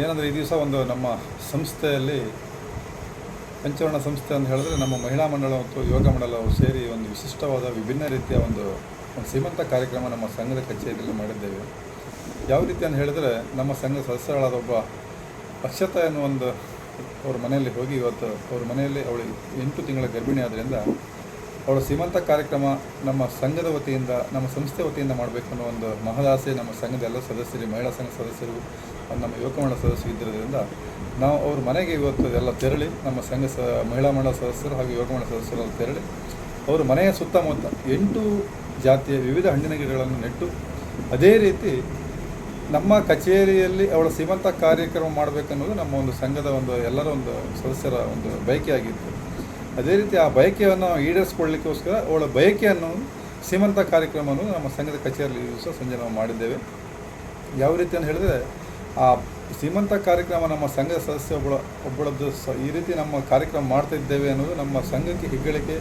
ಏನಂದ್ರೆ ಈ ದಿವಸ ಒಂದು ನಮ್ಮ ಸಂಸ್ಥೆಯಲ್ಲಿ ಪಂಚವರ್ಣ ಸಂಸ್ಥೆ ಅಂತ ಹೇಳಿದ್ರೆ ನಮ್ಮ ಮಹಿಳಾ ಮಂಡಳ ಮತ್ತು ಯೋಗ ಮಂಡಳವು ಸೇರಿ ಒಂದು ವಿಶಿಷ್ಟವಾದ ವಿಭಿನ್ನ ರೀತಿಯ ಒಂದು ಒಂದು ಶ್ರೀಮಂತ ಕಾರ್ಯಕ್ರಮ ನಮ್ಮ ಸಂಘದ ಕಚೇರಿಯಲ್ಲಿ ಮಾಡಿದ್ದೇವೆ. ಯಾವ ರೀತಿ ಅಂತ ಹೇಳಿದ್ರೆ ನಮ್ಮ ಸಂಘದ ಸದಸ್ಯರಾದ ಒಬ್ಬ ಅಕ್ಷತ ಎನ್ನುವ ಒಂದು, ಅವ್ರ ಮನೆಯಲ್ಲಿ ಹೋಗಿ ಇವತ್ತು ಅವ್ರ ಮನೆಯಲ್ಲಿ ಅವಳು ಎಂಟು ತಿಂಗಳ ಗರ್ಭಿಣಿ ಆದ್ದರಿಂದ ಅವಳ ಸೀಮಂತ ಕಾರ್ಯಕ್ರಮ ನಮ್ಮ ಸಂಘದ ವತಿಯಿಂದ, ನಮ್ಮ ಸಂಸ್ಥೆ ವತಿಯಿಂದ ಮಾಡಬೇಕು ಅನ್ನೋ ಒಂದು ಮಹದಾಸೆ ನಮ್ಮ ಸಂಘದ ಎಲ್ಲ ಸದಸ್ಯರು, ಮಹಿಳಾ ಸಂಘ ಸದಸ್ಯರು, ನಮ್ಮ ಯುವಕ ಮಂಡಳ ಸದಸ್ಯರು ಇದ್ದಿರೋದ್ರಿಂದ ನಾವು ಅವ್ರ ಮನೆಗೆ ಇವತ್ತು ಎಲ್ಲ ತೆರಳಿ, ನಮ್ಮ ಸಂಘ ಸ, ಮಹಿಳಾ ಮಂಡಳ ಸದಸ್ಯರು ಹಾಗೂ ಯುವಕ ಮಂಡಳ ಸದಸ್ಯರೆಲ್ಲ ತೆರಳಿ ಅವರು ಮನೆಯ ಸುತ್ತಮುತ್ತ ಎಂಟು ಜಾತಿಯ ವಿವಿಧ ಹಣ್ಣಿನ ಗಿಡಗಳನ್ನು ನೆಟ್ಟು, ಅದೇ ರೀತಿ ನಮ್ಮ ಕಚೇರಿಯಲ್ಲಿ ಅವಳ ಸೀಮಂತ ಕಾರ್ಯಕ್ರಮ ಮಾಡಬೇಕನ್ನೋದು ನಮ್ಮ ಒಂದು ಸಂಘದ ಒಂದು ಎಲ್ಲರ ಒಂದು ಸದಸ್ಯರ ಒಂದು ಬಯಕೆಯಾಗಿತ್ತು. ಅದೇ ರೀತಿ ಆ ಬಯಕೆಯನ್ನು ಈಡೇರಿಸ್ಕೊಳ್ಳಿಕ್ಕೋಸ್ಕರ ಅವಳ ಬಯಕೆಯನ್ನು ಶ್ರೀಮಂತ ಕಾರ್ಯಕ್ರಮ ಕಾರ್ಯಕ್ರಮವನ್ನು ನಮ್ಮ ಸಂಘದ ಕಚೇರಿಯಲ್ಲಿ ಸಹ ಸಂಜೆ ನಾವು ಮಾಡಿದ್ದೇವೆ. ಯಾವ ರೀತಿ ಅಂತ ಹೇಳಿದ್ರೆ, ಆ ಶ್ರೀಮಂತ ಕಾರ್ಯಕ್ರಮ ನಮ್ಮ ಸಂಘದ ಸದಸ್ಯ ಒಬ್ಬಳ ಒಬ್ಬಳದ್ದು ಈ ರೀತಿ ನಮ್ಮ ಕಾರ್ಯಕ್ರಮ ಮಾಡ್ತಾ ಇದ್ದೇವೆ ಅನ್ನೋದು ನಮ್ಮ ಸಂಘಕ್ಕೆ ಹೆಗ್ಗಳಿಕೆ.